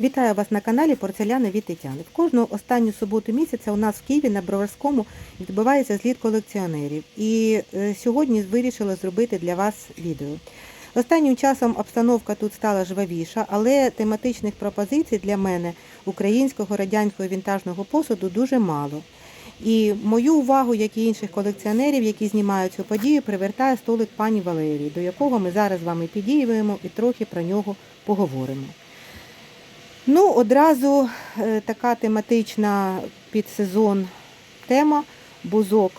Вітаю вас на каналі Порцеляна від Тетяни. В кожну останню суботу місяця у нас в Києві на Броварському відбувається зліт колекціонерів. І е, сьогодні вирішила зробити для вас відео. Останнім часом обстановка тут стала жвавіша, але тематичних пропозицій для мене українського радянського вінтажного посуду дуже мало. І мою увагу, як і інших колекціонерів, які знімають цю подію, привертає столик пані Валерії, до якого ми зараз з вами підіймемо і трохи про нього поговоримо. Ну, одразу е, така тематична під сезон тема бузок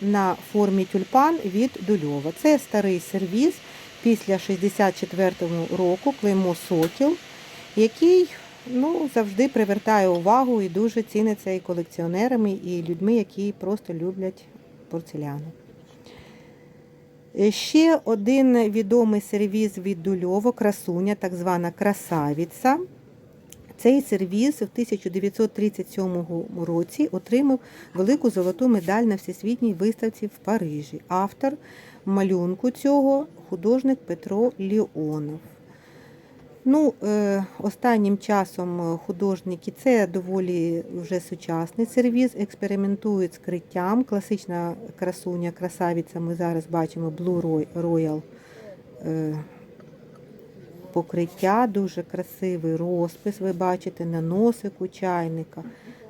на формі тюльпан від Дульова. Це старий сервіз після 64-го року, клеймо Сокіл, який ну, завжди привертає увагу і дуже ціниться і колекціонерами, і людьми, які просто люблять порцеляну. Е, Ще один відомий сервіз від Дульово, красуня, так звана красавіця. Цей сервіз в 1937 році отримав велику золоту медаль на всесвітній виставці в Парижі. Автор малюнку цього художник Петро Ліонов. Ну, е, Останнім часом художники це доволі вже сучасний сервіз, експериментують з криттям. Класична красуня, красавиця, ми зараз бачимо Blue Royal е, покриття, дуже красивий розпис. Ви бачите на носику чайника,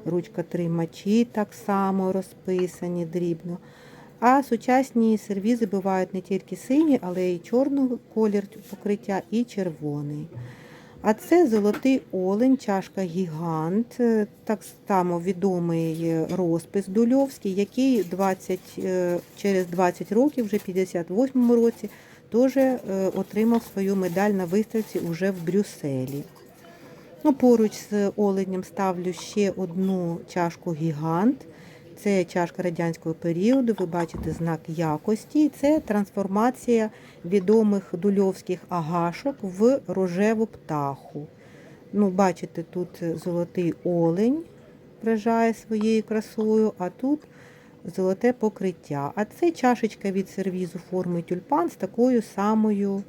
ручка тримачі так само розписані дрібно. А сучасні сервізи бувають не тільки сині, але й чорний колір покриття, і червоний. А це золотий олень, чашка гігант, так само відомий розпис Дульовський, який 20, через 20 років, вже в 58-му році, теж отримав свою медаль на виставці уже в Брюсселі. Ну, Поруч з оленем ставлю ще одну чашку гігант. Це чашка радянського періоду, ви бачите знак якості. Це трансформація відомих дульовських агашок в рожеву птаху. Ну, Бачите, тут золотий олень вражає своєю красою, а тут золоте покриття. А це чашечка від сервізу форми тюльпан з такою самою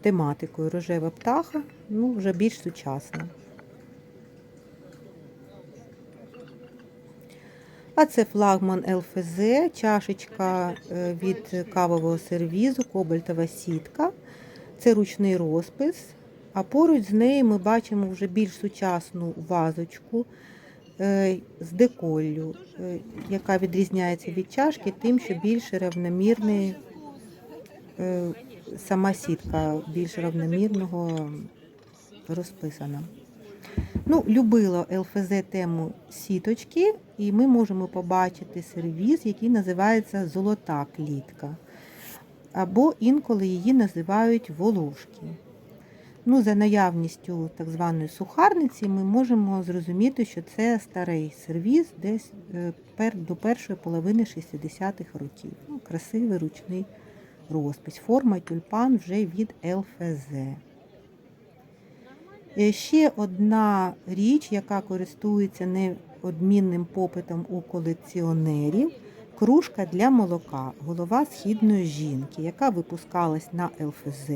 тематикою. Рожева птаха, ну, вже більш сучасна. А це флагман ЛФЗ, чашечка від кавового сервізу, кобальтова сітка. Це ручний розпис. А поруч з нею ми бачимо вже більш сучасну вазочку з деколлю, яка відрізняється від чашки, тим, що більш рівномірний сама сітка більш рівномірного розписана. Ну, Любила ЛФЗ тему сіточки, і ми можемо побачити сервіз, який називається Золота клітка. Або інколи її називають волошки. Ну, За наявністю так званої сухарниці ми можемо зрозуміти, що це старий сервіз десь до першої половини 60-х років. Ну, Красивий ручний розпис. Форма тюльпан вже від ЛФЗ. Ще одна річ, яка користується неодмінним попитом у колекціонерів кружка для молока, голова східної жінки, яка випускалась на ЛФЗ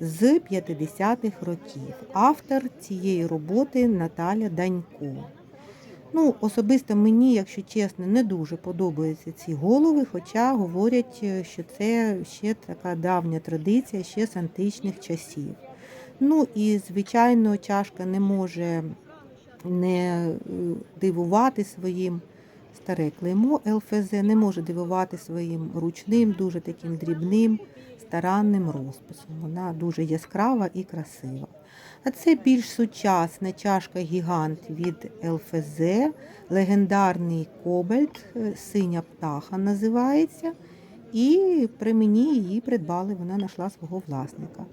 з 50-х років. Автор цієї роботи Наталя Данько. Ну, Особисто мені, якщо чесно, не дуже подобаються ці голови, хоча говорять, що це ще така давня традиція, ще з античних часів. Ну і, звичайно, чашка не може не дивувати своїм старе клеймо ЛФЗ, не може дивувати своїм ручним, дуже таким дрібним, старанним розписом. Вона дуже яскрава і красива. А це більш сучасна чашка гігант від ЛФЗ, легендарний кобальт, синя птаха називається. І при мені її придбали, вона знайшла свого власника.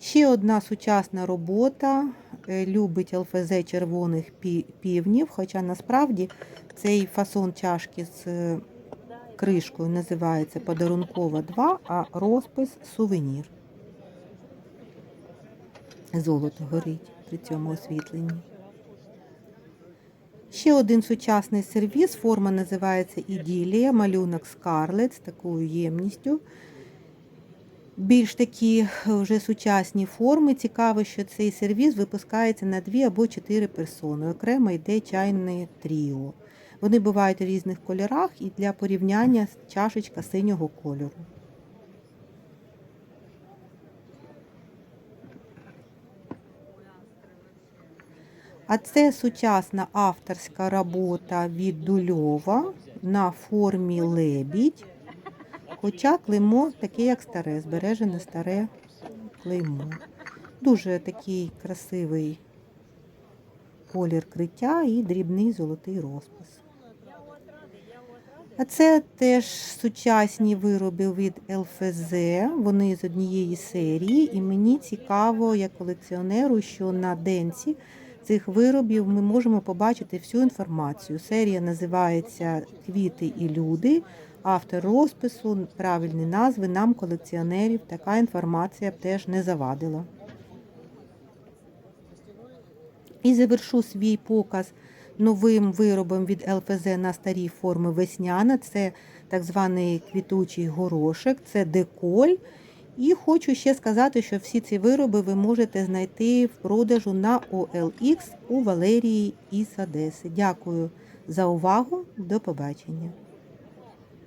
Ще одна сучасна робота любить ЛФЗ червоних півнів, хоча насправді цей фасон чашки з кришкою називається подарункова 2, а розпис сувенір. Золото горить при цьому освітленні. Ще один сучасний сервіс, форма називається Іділія, малюнок Скарлет з такою ємністю. більш такі вже сучасні форми. Цікаво, що цей сервіс випускається на дві або чотири персони. Окремо йде чайне тріо. Вони бувають у різних кольорах і для порівняння чашечка синього кольору. А це сучасна авторська робота від Дульова на формі лебідь. Хоча клеймо таке, як старе, збережене старе клеймо. Дуже такий красивий колір криття і дрібний золотий розпис. А це теж сучасні вироби від ЛФЗ. Вони з однієї серії, і мені цікаво, як колекціонеру, що на денці цих виробів ми можемо побачити всю інформацію. Серія називається Квіти і люди. Автор розпису, правильні назви нам, колекціонерів, така інформація б теж не завадила. І завершу свій показ новим виробом від ЛФЗ на старі форми весняна. Це так званий квітучий горошек, це деколь. І хочу ще сказати, що всі ці вироби ви можете знайти в продажу на OLX у Валерії із Одеси. Дякую за увагу. До побачення.